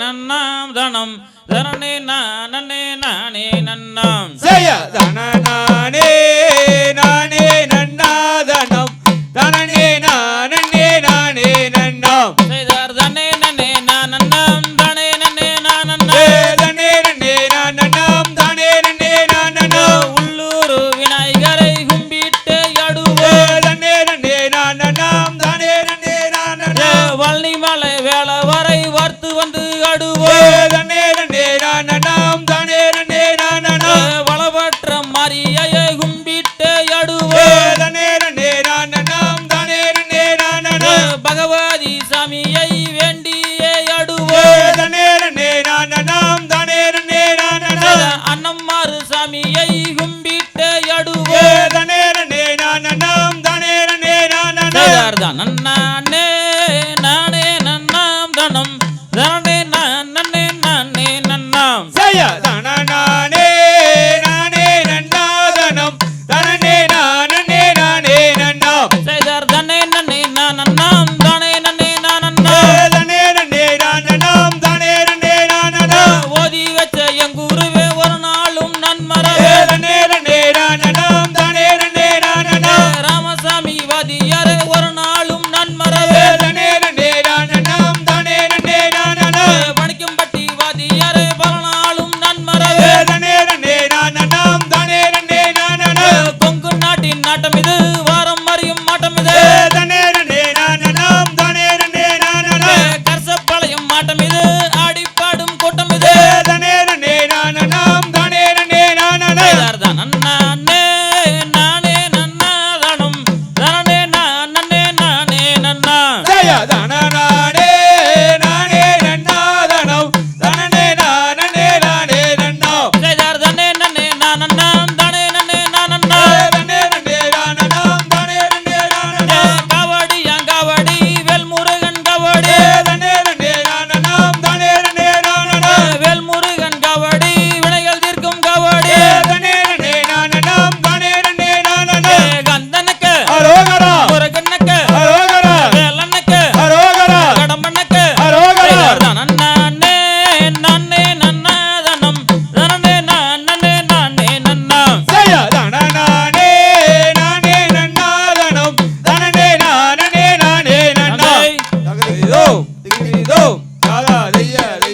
நன்னாம் தனம். தனனே நானே நானே நன்னாம். ஜெய தன சாமியை கும்பிட்டு அடுவே தனே ரனே நானம் தனே ரனே நானம் நானே நானே நன்னாம் தனம். தனே நானே நானே நன்னாம். ஜெய தனநானே நானே நன்னா தனம். தனே நானே நன்னாம். வாரம் மறியும் மாட்டம் இது. கர்சப்பாளையம் மாட்டம் இது. yeah.